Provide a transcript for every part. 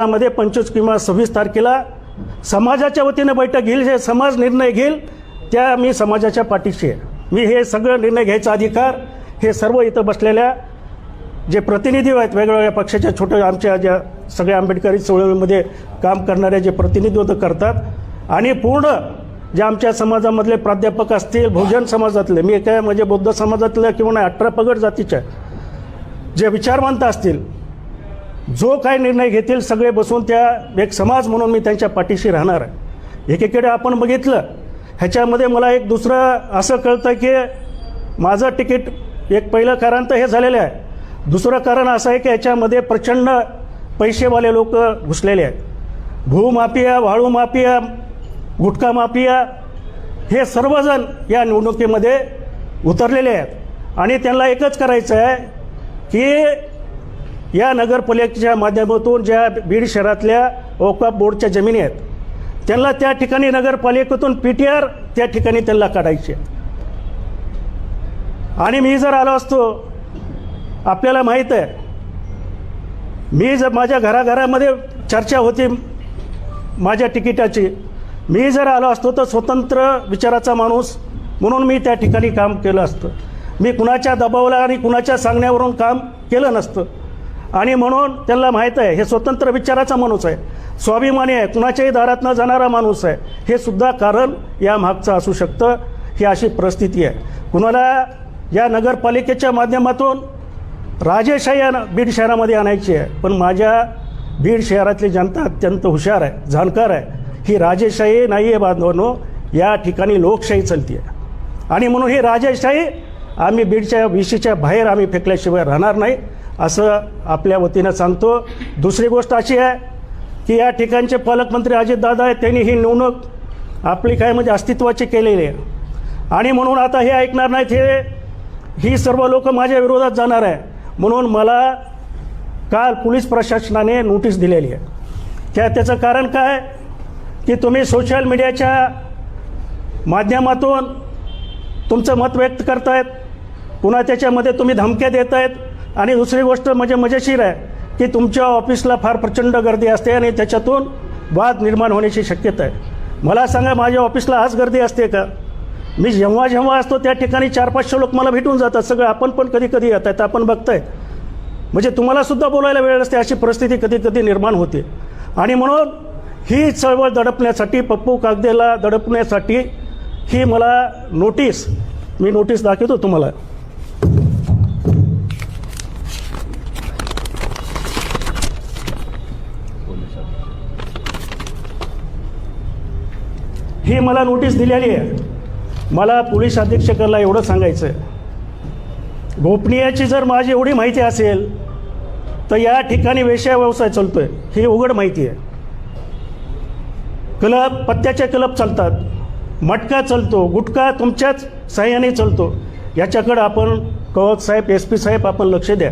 मध्ये पंचवीस किंवा सव्वीस तारखेला समाजाच्या वतीनं बैठक घेईल जे समाज निर्णय घेईल त्या मी समाजाच्या पाठीशी आहे. मी हे सगळं निर्णय घ्यायचा अधिकार हे सर्व इथं बसलेल्या जे प्रतिनिधी आहेत वेगवेगळ्या पक्षाच्या छोट्या आमच्या ज्या सगळ्या आंबेडकरी चळवळीमध्ये काम करणारे जे प्रतिनिधित्व करतात. आणि पूर्ण जे आमच्या समाजामधले प्राध्यापक असतील बहुजन समाजातले मी काय म्हणजे बौद्ध समाजातलं किंवा अठरा पगड जातीच्या जे विचारवंत असतील जो काय निर्णय घेतील सगळे बसून त्या एक समाज म्हणून मी त्यांच्या पाठीशी राहणार आहे. एकीकडे आपण बघितलं ह्याच्यामध्ये मला एक दुसरं असं कळतं की माझं तिकीट एक पहिलं कारण तर हे झालेलं आहे. दुसरं कारण असं आहे की ह्याच्यामध्ये प्रचंड पैसेवाले लोक घुसलेले आहेत. भूमाफिया वाळू माफिया गुटखा माफिया हे सर्वजण या निवडणुकीमध्ये उतरलेले आहेत. आणि त्यांना एकच करायचं आहे की या नगरपालिकेच्या माध्यमातून ज्या बीड शहरातल्या ओकाप बोर्डच्या जमिनी आहेत त्यांना त्या ठिकाणी नगरपालिकेतून पी टी आर त्या ठिकाणी त्यांना काढायचे. आणि मी जर आलो असतो आपल्याला माहीत आहे मी जर माझ्या घराघरामध्ये चर्चा होती माझ्या तिकिटाची मी जर आलो असतो तर स्वतंत्र विचाराचा माणूस म्हणून मी त्या ठिकाणी काम केलं असतं. मी कुणाच्या दबावला आणि कुणाच्या सांगण्यावरून काम केलं नसतं. आणि म्हणून त्यांना माहीत आहे हे स्वतंत्र विचाराचा माणूस आहे. स्वाभिमानी आहे कुणाच्याही दारात न जाणारा माणूस आहे. हे सुद्धा कारण या मागचं असू शकतं ही अशी परिस्थिती आहे. कुणाला या नगरपालिकेच्या माध्यमातून राजेशाही आण- बीड शहरामध्ये आणायची आहे पण माझ्या बीड शहरातली जनता अत्यंत हुशार आहे जाणकार आहे. ही राजेशाही नाही आहे बांधवांनो या ठिकाणी लोकशाही चलती आहे आणि म्हणून ही राजेशाही आम्ही बीडच्या विशीच्या बाहेर आम्ही फेकल्याशिवाय राहणार नाही. असं आपल्या वतीनं सांगतो. दुसरी गोष्ट अशी आहे की या ठिकाणचे पालकमंत्री अजितदादा आहेत त्यांनी ही निवडणूक आपली काय म्हणजे अस्तित्वाची केलेली आहे. आणि म्हणून आता हे ऐकणार नाहीत हे ही सर्व लोक माझ्या विरोधात जाणार आहे. म्हणून मला काल पोलीस प्रशासनाने नोटीस दिलेली आहे. त्या त्याचं कारण काय? की तुम्ही सोशल मीडियाच्या माध्यमातून तुमचं मत व्यक्त करतायत पुन्हा त्याच्यामध्ये तुम्ही धमक्या देत आहेत आणि दुसरी गोष्ट म्हणजे मजेशीर आहे की तुमच्या ऑफिसला फार प्रचंड गर्दी असते आणि त्याच्यातून वाद निर्माण होण्याची शक्यता आहे. मला सांगा माझ्या ऑफिसला आज गर्दी असते का? मी जेव्हा जेव्हा असतो त्या ठिकाणी चार पाचशे लोक मला भेटून जातात. सगळं आपण पण कधी कधी येत आहेत आपण बघताय. म्हणजे तुम्हालासुद्धा बोलायला वेळ असते अशी परिस्थिती कधी कधी निर्माण होते. आणि म्हणून ही चळवळ दडपण्यासाठी पप्पू कागदेला दडपण्यासाठी ही मला नोटीस मी नोटीस दाखवतो तुम्हाला. ही मला नोटीस दिलेली आहे. मला पोलीस अधीक्षकाला एवढं सांगायचं आहे गोपनीयाची जर माझी एवढी माहिती असेल तर या ठिकाणी वेश्या व्यवसाय चालतोय. ही उघड माहिती आहे. क्लब पत्त्याचे क्लब चालतात. मटका चालतो गुटखा तुमच्याच सहाय्याने चालतो. याच्याकडं आपण कवक साहेब एस पी साहेब आपण लक्ष द्या.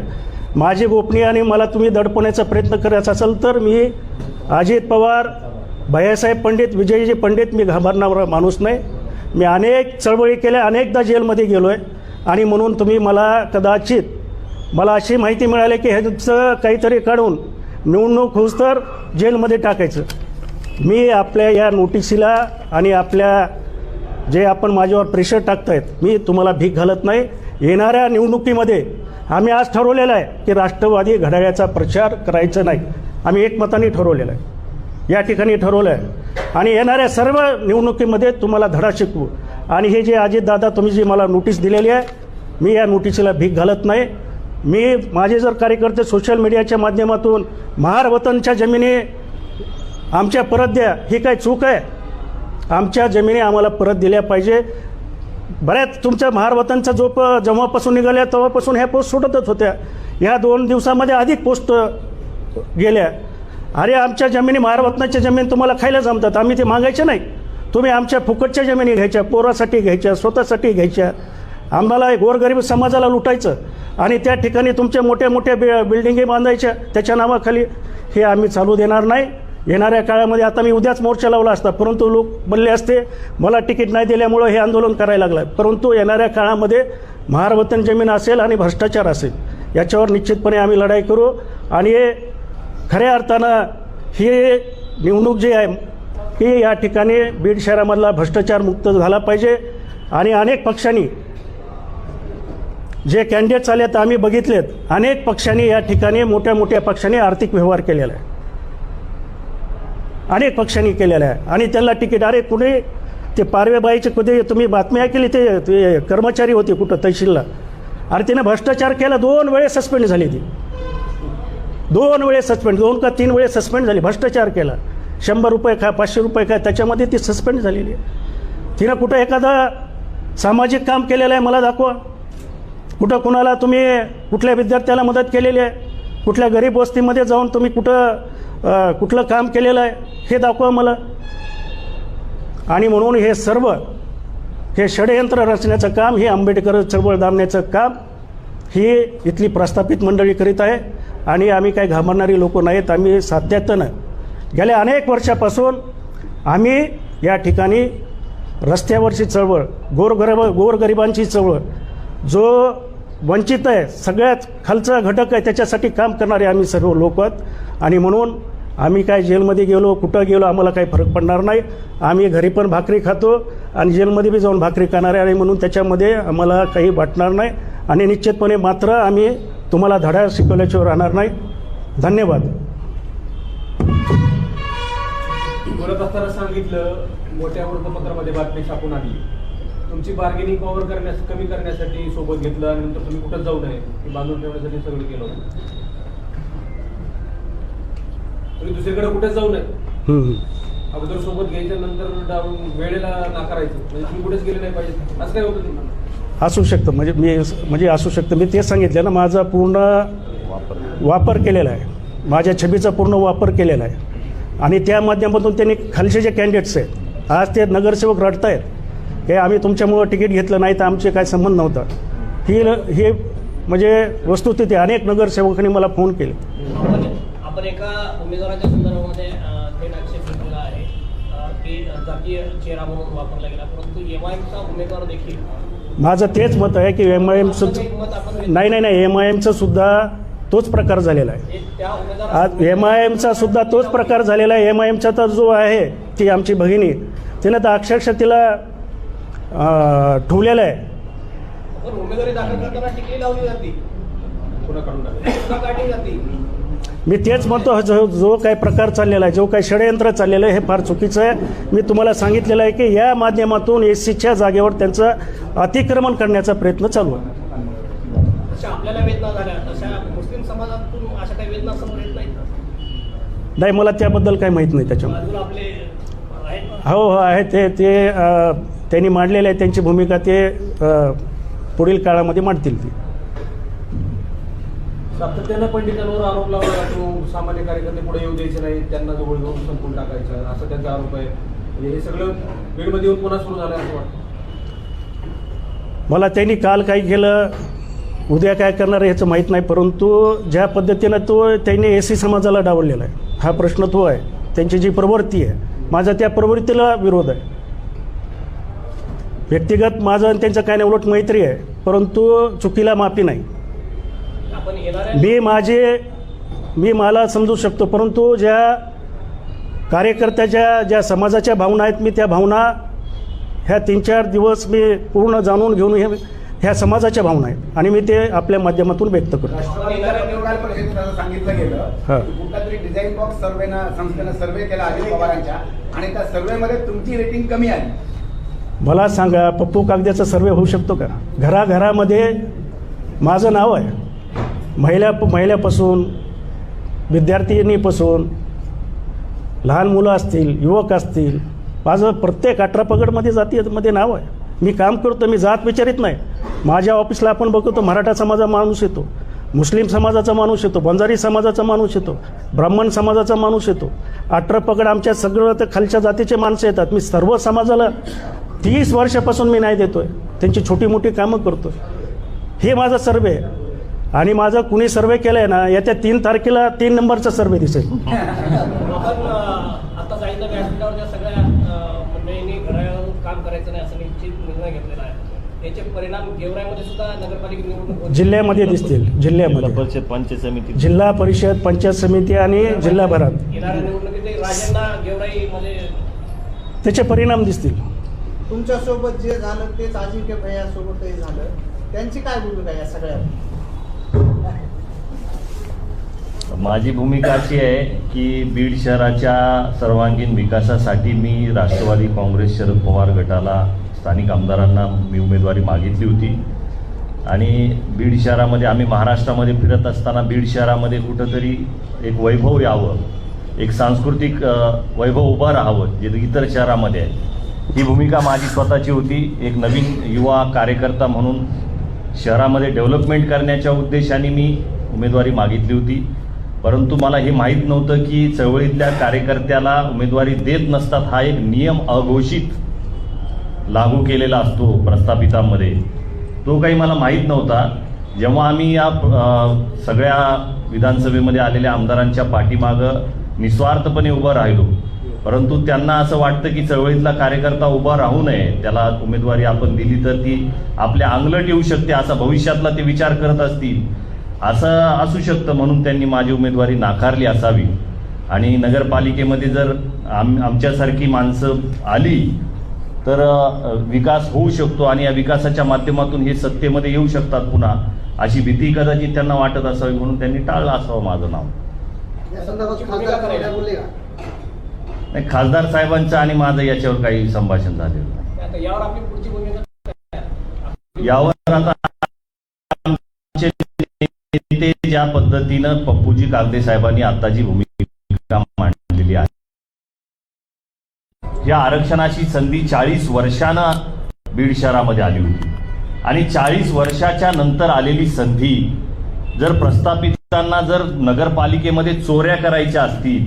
माझी गोपनीय आणि मला तुम्ही दडपण्याचा प्रयत्न करायचा असेल तर मी अजित पवार भैयासाहेब पंडित विजयजी पंडित मी घाबरणारा माणूस नाही. मी अनेक चळवळी केल्या अनेकदा जेलमध्ये गेलो आहे आणि म्हणून तुम्ही मला कदाचित मला अशी माहिती मिळाली की ह्याचं काहीतरी काढून निवडणूक होऊस तर जेलमध्ये टाकायचं. मी आपल्या या नोटिसीला आणि आपल्या जे आपण माझ्यावर प्रेशर टाकतायत मी तुम्हाला भीक घालत नाही. येणाऱ्या निवडणुकीमध्ये आम्ही आज ठरवलेलं आहे की राष्ट्रवादी घड्याळ्याचा प्रचार करायचा नाही. आम्ही एकमताने ठरवलेलं आहे. या ठिकाणी ठरवलं आहे आणि येणाऱ्या सर्व निवडणुकीमध्ये तुम्हाला धडा शिकवू. आणि हे जे अजितदादा तुम्ही जी मला नोटीस दिलेली आहे मी या नोटीसला भीक घालत नाही. मी माझे जर कार्यकर्ते सोशल मीडियाच्या माध्यमातून महार वतनच्या जमिनी आमच्या परत द्या ही काय चूक आहे? आमच्या जमिनी आम्हाला परत दिल्या पाहिजे. बऱ्याच तुमच्या महारवतनचा जो प जेव्हापासून निघाल्या तेव्हापासून ह्या पोस्ट सुटतच होत्या. ह्या दोन दिवसामध्ये अधिक पोस्ट गेल्या. अरे आमच्या जमिनी महारत्नाच्या जमीन तुम्हाला खायला जमतात. आम्ही ते मागायचे नाही. तुम्ही आमच्या फुकटच्या जमिनी घ्यायच्या पोरासाठी घ्यायच्या स्वतःसाठी घ्यायच्या. आम्हाला गोरगरीब समाजाला लुटायचं आणि त्या ठिकाणी तुमच्या मोठ्या मोठ्या बि बिल्डिंगी बांधायच्या. त्याच्या नावाखाली हे आम्ही चालू देणार नाही. येणाऱ्या काळामध्ये आता मी उद्याच मोर्चा लावला असता. परंतु लोक बनले असते मला तिकीट नाही दिल्यामुळं हे आंदोलन करायला लागलं परंतु येणाऱ्या काळामध्ये महारवतन जमीन असेल आणि भ्रष्टाचार असेल याच्यावर निश्चितपणे आम्ही लढाई करू. आणि हे खऱ्या अर्थानं ही निवडणूक जी आहे ही या ठिकाणी बीड शहरामधला भ्रष्टाचार मुक्त झाला पाहिजे. आणि अनेक पक्षांनी जे कॅन्डिडेट्स आलेत आम्ही बघितलेत. अनेक पक्षांनी या ठिकाणी मोठ्या मोठ्या पक्षांनी आर्थिक व्यवहार केलेला आहे. अनेक पक्षांनी केलेला आहे. आणि त्यांना तिकीट अरे कुणी ते पारवेबाईचे कधी तुम्ही बातमी ऐकली ते ते कर्मचारी होते कुठं तहसीलला. अरे तिने भ्रष्टाचार केला दोन वेळेस सस्पेंड झाली ती. दोन वेळेस सस्पेंड दोन का तीन वेळेस सस्पेंड झाली भ्रष्टाचार केला. शंभर रुपये काय पाचशे रुपये काय त्याच्यामध्ये ती सस्पेंड झालेली आहे. तिनं कुठं एखादा सामाजिक काम केलेलं आहे मला दाखवा. कुठं कुणाला तुम्ही कुठल्या विद्यार्थ्याला मदत केलेली आहे कुठल्या गरीब वस्तीमध्ये जाऊन तुम्ही कुठं कुठलं काम केलेलं आहे हे दाखवा मला. आणि म्हणून हे सर्व हे षडयंत्र रचण्याचं काम हे आंबेडकर चळवळ दाबण्याचं काम ही इथली प्रस्थापित मंडळी करीत आहे. आणि आम्ही काही घाबरणारी लोक नाहीत. आम्ही सातत्यानं गेल्या अनेक वर्षापासून आम्ही या ठिकाणी रस्त्यावरची चळवळ गोरगरब गोरगरिबांची चळवळ जो वंचित आहे सगळ्यात खालचा घटक आहे त्याच्यासाठी काम करणारे आम्ही सर्व लोक आहोत. आणि म्हणून आम्ही काय जेलमध्ये गेलो कुठं गेलो आम्हाला काही फरक पडणार नाही. आम्ही घरी पण भाकरी खातो आणि जेलमध्ये बी जाऊन भाकरी खाणार आहे आणि म्हणून त्याच्यामध्ये आम्हाला काही वाटणार नाही. आणि निश्चितपणे मात्र आम्ही तुम्हाला धडा शिकवल्याशिवाय राहणार नाही धन्यवाद. बोलत असताना सांगितलं मोठ्या वृत्तपत्रामध्ये बातमी छापून आली तुमची बार्गेनिंग कव्हर करण्यास कमी करण्यासाठी सोबत घेतलं आणि नंतर तुम्ही कुठं जाऊ नये हे बांधून ठेवण्यासाठी सगळं केलं तुम्ही दुसरीकडे कुठेच जाऊ नये. अगोदर सोबत घ्यायच्या नंतर वेळेला नाकारायचं. म्हणजे तुम्ही कुठेच गेले नाही पाहिजे. असं काय होतं तुम्हाला? असू शकतं. म्हणजे मी म्हणजे असू शकतं. मी तेच सांगितलं ना माझा पूर्ण वापर केलेला आहे. माझ्या छबीचा पूर्ण वापर केलेला आहे. आणि त्या माध्यमातून त्यांनी खालचे जे कॅन्डिडेट्स आहेत आज ते नगरसेवक रडत आहेत हे आम्ही तुमच्यामुळं तिकीट घेतलं नाही तर आमचे काय संबंध नव्हता. ही ही म्हणजे वस्तुस्थिती अनेक नगरसेवकांनी मला फोन केले. आपण एका उमेदवाराच्या संदर्भामध्ये थेट आक्षेप घेतलेला आहे. की जातीय चेहरा म्हणून वापरला गेला परंतु एम आयचा उमेदवार देखील माझं तेच मत आहे की एम आय एमचं नाही नाही नाही एम आय एमचं सुद्धा तोच प्रकार झालेला आहे. आज एम आय एमचा सुद्धा तोच प्रकार झालेला आहे. एम आय एमचा तर जो आहे ती आमची भगिनी तिनं तर अक्षरशः तिला ठेवलेलं आहे. उमेदवारी दाखल करताना टिकली लावली जाते. मी तेच म्हणतो जो जो काही प्रकार चाललेला आहे जो काही षडयंत्र चाललेलं आहे हे फार चुकीचं आहे. मी तुम्हाला सांगितलेलं आहे की या माध्यमातून एस सीच्या जागेवर त्यांचं अतिक्रमण करण्याचा प्रयत्न चालू आहे. नाही मला त्याबद्दल काही माहीत नाही त्याच्यामध्ये. हो हो आहे ते ते त्यांनी मांडलेले आहे त्यांची भूमिका ते पुढील काळामध्ये मांडतील ती. सातत्यानं पंडितांवर आरोप लावला जातो. सामान्य कार्यकर्ते पुढे येऊ द्यायचे नाही त्यांना जवळ घेऊन संपून टाकायचं. असा त्यांचा आरोप आहे. हे सगळं वेळमध्ये येऊन पुन्हा सुरू झालं असं वाटतं. मला त्यांनी काल काय केलं उद्या काय करणार आहे ह्याचं माहीत नाही परंतु ज्या पद्धतीनं तो त्यांनी एस सी समाजाला डावललेला आहे. हा प्रश्न तो आहे. त्यांची जी प्रवृत्ती आहे माझा त्या प्रवृत्तीला विरोध आहे. व्यक्तिगत माझं आणि त्यांचं काय नाही उलट मैत्री आहे. परंतु चुकीला माफी नाही. मी माझे मी मला समजू शकतो परंतु ज्या कार्यकर्त्याच्या ज्या समाजाच्या भावना आहेत मी त्या भावना ह्या तीन चार दिवस मी पूर्ण जाणून घेऊन हे ह्या समाजाच्या भावना आहेत. आणि मी ते आपल्या माध्यमातून व्यक्त करतो. राष्ट्रवादीच्या निवडणूक परिषदेत असं सांगितलं गेलं हा. की कुठला तरी डिझाईन बॉक्स सर्वेनं संस्थेनं सर्वे केला अजित पवारांच्या आणि त्या सर्वेमध्ये तुमची रेटिंग कमी आली. मला सांगा पप्पू कागद्याचा सर्वे होऊ शकतो का? घराघरामध्ये माझं नाव आहे. महिला महिल्यापासून विद्यार्थिनीपासून लहान मुलं असतील युवक असतील माझं प्रत्येक अठरापगडमध्ये जातीमध्ये नाव आहे. मी काम करतो मी जात विचारित नाही. माझ्या ऑफिसला आपण बघतो मराठा समाजाचा माणूस येतो मुस्लिम समाजाचा माणूस येतो बंजारी समाजाचा माणूस येतो ब्राह्मण समाजाचा माणूस येतो. अठरापगड आमच्या सगळं तर खालच्या जातीचे माणसं येतात. मी सर्व समाजाला तीस वर्षापासून मी नाही देतो आहे त्यांची छोटी मोठी कामं करतो हे माझा सर्वे आहे. आणि माझा कुणी सर्वे केलं आहे ना येत्या तीन तारखेला तीन नंबरचा सर्वे दिसेल. आपण अ, आता जायचं व्यासपीठावर त्या सगळ्या अ, मंडळींनी घड्याळावर काम करायचं नाही असं निश्चित निर्णय घेतलेला आहे. याचे परिणाम गेवराईमध्ये सुद्धा नगरपालिका निवडणूक होते. जिल्ह्यामध्ये दिसतील जिल्ह्यामध्ये. परिषद पंचायत समिती. जिल्हा परिषद पंचायत समिती आणि जिल्हाभरात त्याचे परिणाम दिसतील. तुमच्यासोबत जे झालं तेच अजिंक्य भैया सोबतही झालं. त्यांची काय भूमिका या सगळ्यात? माझी भूमिका अशी आहे की बीड शहराच्या सर्वांगीण विकासासाठी मी राष्ट्रवादी काँग्रेस शरद पवार गटाला स्थानिक आमदारांना मी उमेदवारी मागितली होती. आणि बीड शहरामध्ये आम्ही महाराष्ट्रामध्ये फिरत असताना बीड शहरामध्ये कुठंतरी एक वैभव यावं एक सांस्कृतिक वैभव उभं राहावं जे इतर शहरामध्ये आहे. ही भूमिका माझी स्वतःची होती. एक नवीन युवा कार्यकर्ता म्हणून शहरामध्ये डेव्हलपमेंट करण्याच्या उद्देशाने मी उमेदवारी मागितली होती. परंतु मला हे माहीत नव्हतं की चळवळीतल्या कार्यकर्त्याला उमेदवारी देत नसतात हा एक नियम अघोषित लागू केलेला असतो प्रस्थापितांमध्ये. तो काही मला माहीत नव्हता. जेव्हा आम्ही या सगळ्या विधानसभेमध्ये आलेल्या आमदारांच्या पाठीमागं निस्वार्थपणे उभं राहिलो. परंतु त्यांना असं वाटतं की चळवळीतला कार्यकर्ता उभा राहू नये त्याला उमेदवारी आपण दिली तर ती आपल्या अंगलट येऊ शकते असा भविष्यातला ते विचार करत असतील. असं असू शकतं म्हणून त्यांनी माझी उमेदवारी नाकारली असावी. आणि नगरपालिकेमध्ये जर आम आमच्यासारखी माणसं आली तर विकास होऊ शकतो आणि या विकासाच्या माध्यमातून हे सत्तेमध्ये येऊ शकतात पुन्हा अशी भीती कदाचित त्यांना वाटत असावी म्हणून त्यांनी टाळलं असावं माझं नाव. या संदर्भात खासदार काय बोलले का? नाही खासदार साहेबांचं आणि माझं याच्यावर काही संभाषण झालेलं नाही. आता यावर आता ते ज्या पद्धतीनं पप्पूजी कागदे साहेबांनी आता जी भूमिका मांडलेली आहे. या आरक्षणाची संधी चाळीस वर्षानं बीड शहरामध्ये आली होती. आणि चाळीस वर्षाच्या नंतर आलेली संधी जर प्रस्थापितांना जर नगरपालिकेमध्ये चोऱ्या करायच्या असतील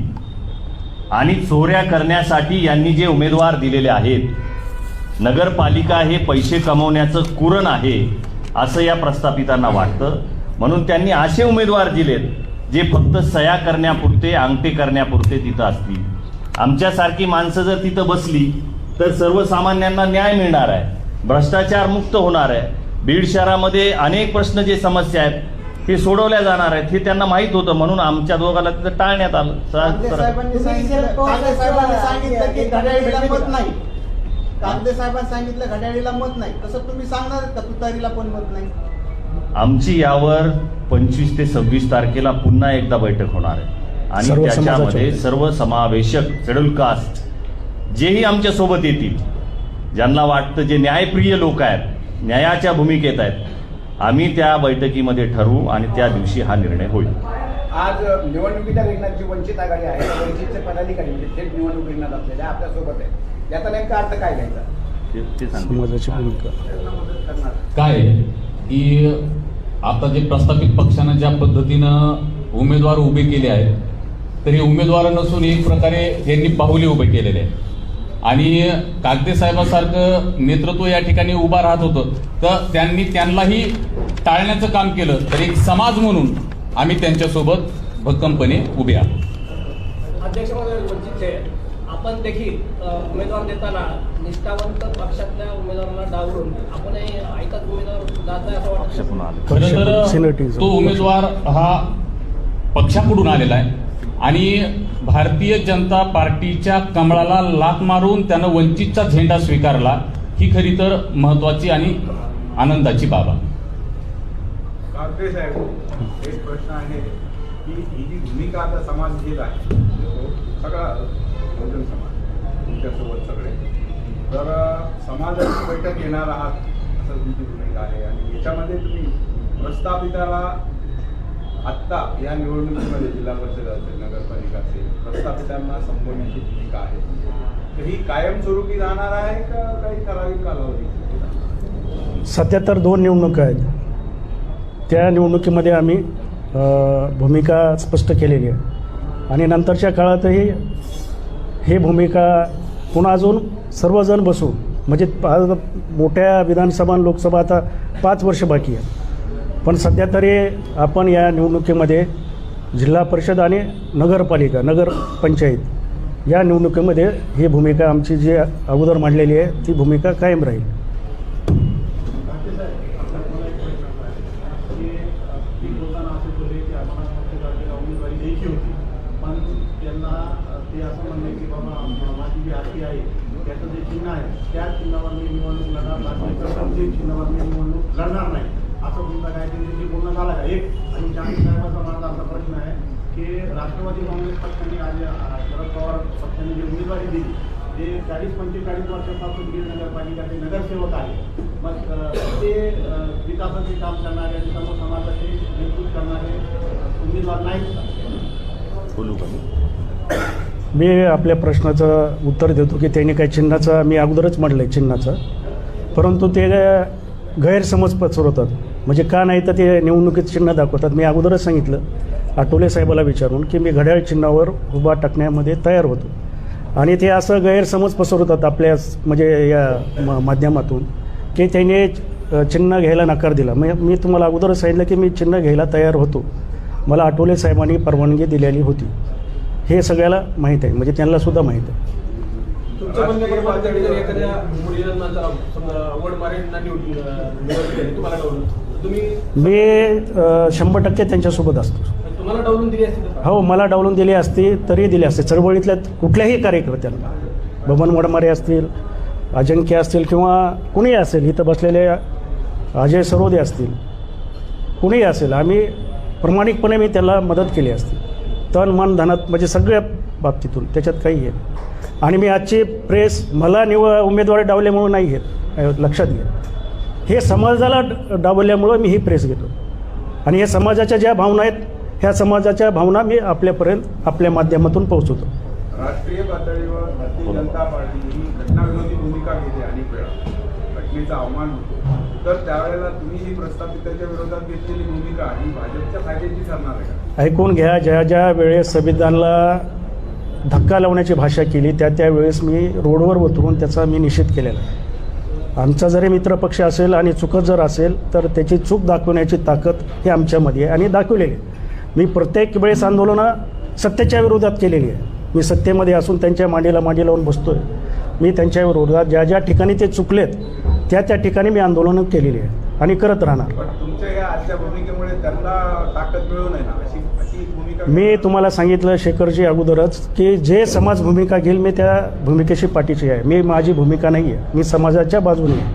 आणि चोऱ्या करण्यासाठी यांनी जे उमेदवार दिलेले आहेत नगरपालिका हे पैसे कमवण्याचं कुरण आहे असं या प्रस्थापितांना वाटतं. म्हणून त्यांनी असे उमेदवार दिलेत जे फक्त सया करण्यापुरते अंगठे करण्यापुरते तिथं असतील. आमच्यासारखी माणसं जर तिथं बसली तर सर्वसामान्यांना न्याय मिळणार आहे. भ्रष्टाचार मुक्त होणार आहे. बीड शहरामध्ये अनेक प्रश्न जे समस्या आहेत ते सोडवल्या जाणार आहेत हे त्यांना माहीत होतं. म्हणून आमच्या दोघाला तिथं टाळण्यात आलं. कागदे सहज- साहेबांनी सांगितलं कागदे साहेबांनी सांगितलं की घड्याळीला मत नाही. कागदे साहेबांनी सांगितलं घड्याळीला मत नाही. तसं तुम्ही सांगणार का तुतारीला पण मत नाही? आमची यावर पंचवीस ते सव्वीस तारखेला पुन्हा एकदा बैठक होणार आहे. आणि त्याच्यामध्ये. सर्व समावेशक शेड्यूल कास्ट जेही आमच्यासोबत येतील ज्यांना वाटतं जे न्यायप्रिय लोक आहेत न्यायाच्या भूमिकेत आहेत आम्ही त्या बैठकीमध्ये ठरवू आणि त्या दिवशी हा निर्णय होईल. आज निवडणुकीच्या रिंगणात जी वंचित आघाडी आहे वंचितचे पदाधिकारी म्हणजे थेट निवडणूक रिंगणात असलेले आपल्यासोबत आहे याचा नेमका अर्थ काय घ्यायचा? ते- ते सांगतील. समाजाची भूमिका. काय आहे? की आता जे प्रस्थापित पक्षानं ज्या पद्धतीनं उमेदवार उभे केले आहेत तरी उमेदवार नसून एक प्रकारे त्यांनी बाहुले उभे केलेले आहेत. आणि कागदे साहेबासारखं नेतृत्व या ठिकाणी उभा राहत होतं तर त्यांनी त्यांनाही टाळण्याचं काम केलं तर एक समाज म्हणून आम्ही त्यांच्यासोबत भक्कमपणे उभे आहोत. अध्यक्ष आपण देखील उमेदवार देताना निष्ठावंत पक्षातल्या उमेदवारांना डावलून आपणही ऐकत उमेदवार जात सिनेटिझम. तो उमेदवार हा पक्षाकडून आलेला आहे. आणि भारतीय जनता पार्टीच्या कमळाला लात मारून त्यानं वंचितचा झेंडा स्वीकारला ही खरी तर महत्वाची आणि आनंदाची बाब आहे. साहेब एक प्रश्न आहे की ही जी भूमिका आता समाज घेत आहे सगळा बहुजन समाज तुमच्यासोबत सगळे. तर समाजाची बैठक येणार आहात असं तुमची भूमिका आहे. आणि याच्यामध्ये तुम्ही प्रस्थापिताला आत्ता या निवडणुकीमध्ये जिल्हा परिषद असेल नगरपालिका असेल प्रस्थापितांना संबोधण्याची भूमिका आहे. तर ही कायमस्वरूपी राहणार आहे का काही ठराविक कालावधी सध्या तर दोन निवडणुका आहेत. त्या निवडणुकीमध्ये आम्ही भूमिका स्पष्ट केलेली आहे. आणि नंतरच्या काळातही हे भूमिका पुन्हा अजून सर्वजण बसू. म्हणजे पा- मोठ्या विधानसभा लोकसभा आता पाच वर्ष बाकी आहे पण सध्या तरी आपण या निवडणुकीमध्ये जिल्हा परिषद आणि नगरपालिका नगरपंचायत या निवडणुकीमध्ये ही भूमिका आमची जी अगोदर मांडलेली आहे ती भूमिका कायम राहील ते असं म्हणले की बाबा म- माझी जी आरती आहे त्याचं जे चिन्ह आहे त्या चिन्हावर मी निवडणूक लढणार नाही तर कोणत्याही चिन्हावर मी निवडणूक लढणार नाही. असं तुमचा काय त्यांच्याशी बोलणं झालं का एक आणि चांदी साहेबाचा माझा असा प्रश्न आहे की राष्ट्रवादी काँग्रेस पक्षाने आज शरद पवार पक्षाने जी उमेदवारी दिली ते चाळीस पंचेचाळीस वर्षापासून बीड नगरपालिकाचे नगरसेवक आहे मग ते विकासाचे काम करणारे आणि सर्व समाजाचे नेतृत्व करणारे उमेदवार नाहीत का? बोलू का मी? आपल्या प्रश्नाचं उत्तर देतो की त्यांनी काही चिन्हाचं मी अगोदरच म्हटलं आहे चिन्हाचं. परंतु ते गैरसमज पसरवतात. म्हणजे का नाही तर ते निवडणुकीत चिन्ह दाखवतात. मी अगोदरच सांगितलं आठवले साहेबाला विचारून की मी घड्याळ चिन्हावर उभा टाकण्यामध्ये तयार होतो. आणि ते असं गैरसमज पसरवतात आपल्या म्हणजे या म- माध्यमातून की त्याने चिन्ह घ्यायला नकार दिला. मी मी तुम्हाला अगोदरच सांगितलं की मी चिन्ह घ्यायला तयार होतो. मला आठवले साहेबांनी परवानगी दिलेली होती. हे सगळ्याला माहीत आहे. म्हणजे त्यांनासुद्धा माहीत आहे. तुमच्या म्हणण्याप्रमाणे पातळी जर एखाद्या मुलीला नंतर समजा आवड मारेंना निवड निवडली तुम्हाला डावलून तुम्ही मी शंभर टक्के त्यांच्यासोबत असतो. तुम्हाला डावलून दिली असती तर? हो मला डावलून दिली असती तरी दिली असते. चळवळीतल्या कुठल्याही कार्यकर्त्यांना बबन वडमारे असतील अजिंक्य असतील किंवा कुणीही असेल इथं बसलेले अजय सरोदे असतील कुणीही असेल आम्ही प्रामाणिकपणे मी त्याला मदत केली असती. तन मन धनात म्हणजे सगळ्या बाबतीतून. त्याच्यात काही आहे आणि मी आजची प्रेस मला निव उमेदवारी डावल्यामुळं नाही घेत. लक्षात घ्या. हे समाजाला ड- डावल्यामुळं मी ही प्रेस घेतो. आणि हे समाजाच्या ज्या भावना आहेत ह्या समाजाच्या भावना मी आपल्यापर्यंत आपल्या माध्यमातून पोहोचवतो. राष्ट्रीय पातळीवर भारतीय जनता पार्टी ही घटनाविरोधी भूमिका घेते अनेक वेळा घटनेचा अवमान होतो. तर त्यावेळेला तुम्ही ही प्रस्थापिताच्या विरोधात घेतलेली भूमिका ही भाजपच्या फायद्याची ठरणार आहे ऐकून घ्या ज्या ज्या वेळेस संविधानाला धक्का लावण्याची भाषा केली त्या त्या वेळेस मी रोडवर उतरून त्याचा मी निषेध केलेला आहे. आमचा जरी मित्रपक्ष असेल आणि चुकत जर असेल तर त्याची चूक दाखवण्याची ताकद ही आमच्यामध्ये आहे आणि दाखवलेली मी प्रत्येक वेळेस आंदोलनं सत्तेच्या विरोधात केलेली आहे. मी सत्तेमध्ये असून त्यांच्या मांडीला मांडी लावून बसतो आहे मी त्यांच्या विरोधात ज्या ज्या ठिकाणी ते चुकलेत त्या त्या ठिकाणी मी आंदोलनं केलेली आहे आणि करत राहणार. पण तुमच्या या आजच्या भूमिकेमुळे त्यांना ताकद मिळू नये ना? अशी अशी भूमिका मी तुम्हाला सांगितलं शेखरजी अगोदरच की जे समाज भूमिका घेईल मी त्या भूमिकेशी पाठीची आहे. मी माझी भूमिका नाही आहे. मी समाजाच्या बाजूने आहे.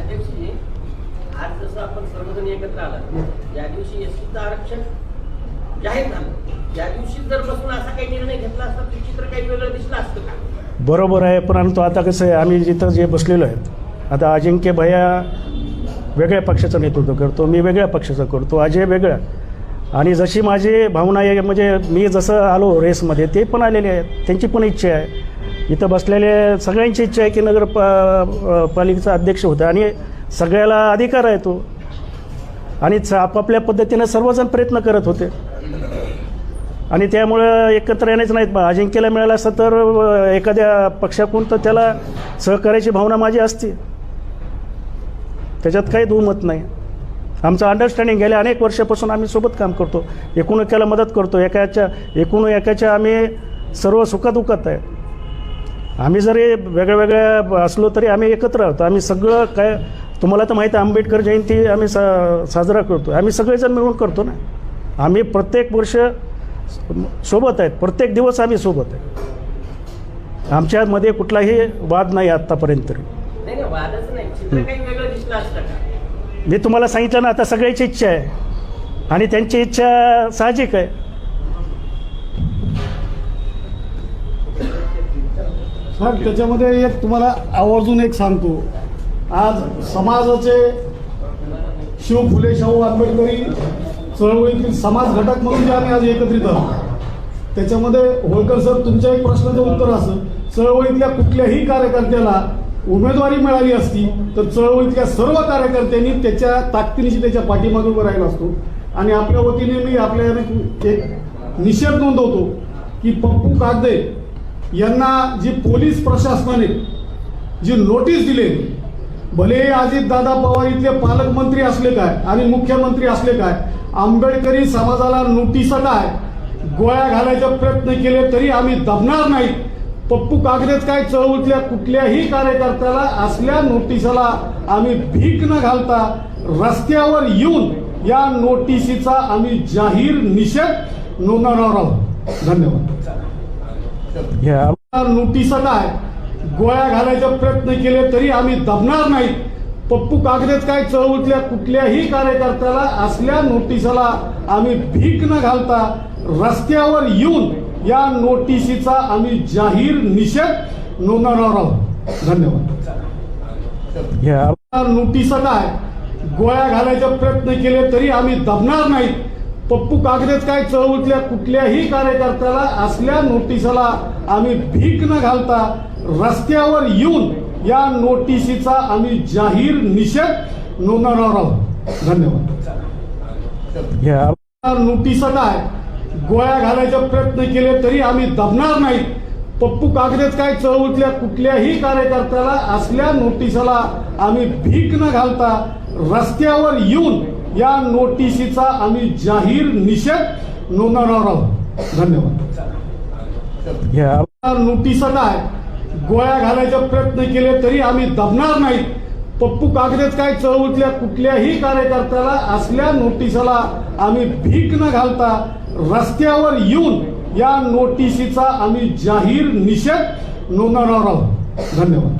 अध्यक्षजी आज जसं आपण सर्वजण एकत्र आला ज्या दिवशी एस टीचं आरक्षण जाहीर झालं. त्या दिवशी जर बसून असा काही निर्णय घेतला असता तर चित्र काही वेगळं दिसलं असतं का? बरोबर आहे परंतु आता कसं आहे आम्ही जिथं जे बसलेलो आहे आता अजिंक्य भैया वेगळ्या पक्षाचं नेतृत्व करतो मी वेगळ्या पक्षाचं करतो अजय वेगळ्या आणि जशी माझी भावना आहे म्हणजे मी जसं आलो रेसमध्ये ते पण आलेले आहेत त्यांची पण इच्छा आहे. इथं बसलेले सगळ्यांची इच्छा आहे की नगर पा पालिकेचा अध्यक्ष होता आणि सगळ्याला अधिकार आहे तो. आणि आपापल्या पद्धतीनं सर्वजण प्रयत्न करत होते. आणि त्यामुळं एकत्र येण्याच नाहीत. बा अजिंक्यला मिळालं असतं तर एखाद्या पक्षाकडून तर त्याला सहकार्याची भावना माझी असते. त्याच्यात काही दुमत नाही. आमचं अंडरस्टँडिंग गेल्या अनेक वर्षापासून आम्ही सोबत काम करतो. एकूण एकाला मदत करतो. एकाच्या एकूण एकाच्या आम्ही सर्व सुखादुखात आहे. आम्ही जरी वेगळ्या वेगळ्या असलो तरी आम्ही एकत्र आहोत. आम्ही सगळं काय तुम्हाला तर माहीत आहे आंबेडकर जयंती आम्ही सा साजरा करतो आम्ही सगळेजण मिळून करतो ना. आम्ही प्रत्येक वर्ष सोबत आहेत. प्रत्येक दिवस आम्ही सोबत आहे. आमच्यामध्ये कुठलाही वाद नाही आत्तापर्यंत तरी. नाही नाही वादच नाही. चित्र काही वेगळं दिसलं असतं का? मी तुम्हाला सांगितलं ना आता सगळ्याची इच्छा आहे. आणि त्यांची इच्छा साहजिक आहे. सर त्याच्यामध्ये एक तुम्हाला आवर्जून एक सांगतो. आज समाजाचे शिव फुले शाहू आंबेडकरी चळवळीतील समाज घटक म्हणून जे आम्ही आज एकत्रित आहोत. त्याच्यामध्ये होळकर सर तुमच्या एक प्रश्नाचं उत्तर असं. चळवळीतल्या कुठल्याही कार्यकर्त्याला उमेदवारी मिळाली असती तर चळवळीतल्या सर्व कार्यकर्त्यांनी त्याच्या ताकदीनिशी त्याच्या पाठीमागे उभं राहिला असतो. आणि आपल्या वतीने मी आपल्या एक निषेध नोंदवतो की पप्पू कागदे यांना जी पोलीस प्रशासनाने जी नोटीस दिली भले अजित दादा पवार इथले पालकमंत्री असले काय आणि मुख्यमंत्री असले काय आंबेडकरी समाजाला नोटिसा काय गोळ्या घालायचा प्रयत्न केले तरी आम्ही दबणार नाही. पप्पू कागदेच काय चळवळीतल्या कुठल्याही कार्यकर्त्याला असल्या नोटिसाला आम्ही भीक न घालता रस्त्यावर येऊन या नोटिसीचा आम्ही जाहीर निषेध नोंदवणार आहोत. धन्यवाद. नोटिस काय गोळ्या घालायचा प्रयत्न केले तरी आम्ही दबणार नाहीत. पप्पू कागदेच काय चळवळीतल्या कुठल्याही कार्यकर्त्याला असल्या नोटिसाला आम्ही भीक न घालता रस्त्यावर येऊन या नोटिसीचा आम्ही जाहीर निषेध नोंदवणार आहोत. धन्यवाद. नोटिस काय गोळ्या घालायचा प्रयत्न केले तरी आम्ही दबणार नाहीत. पप्पू कागदेच काय चळवळीतल्या कुठल्याही कार्यकर्त्याला असल्या नोटिसाला आम्ही भीक न घालता रस्त्यावर येऊन या नोटिसीचा आम्ही जाहीर निषेध नोंदवणार आहोत. धन्यवाद. नोटिस काय? गोळ्या घालायचा प्रयत्न केले तरी आम्ही दबणार नाहीत. पप्पू कागदेच काय चळवळीतल्या कुठल्याही कार्यकर्त्याला असल्या नोटिसाला आम्ही भीक न घालता रस्त्यावर येऊन या नोटिसीचा आम्ही जाहीर निषेध नोंदवणार आहोत. धन्यवाद. नोटिस काय? गोळ्या घालायचा प्रयत्न केले तरी आम्ही दबणार नाहीत. पप्पू कागदेच काय चळवळीतल्या कुठल्याही कार्यकर्त्याला असल्या नोटिसाला आम्ही भीक न घालता रस्त्यावर येऊन या नोटिसीचा आम्ही जाहीर निषेध नोंदवणार आहोत. धन्यवाद.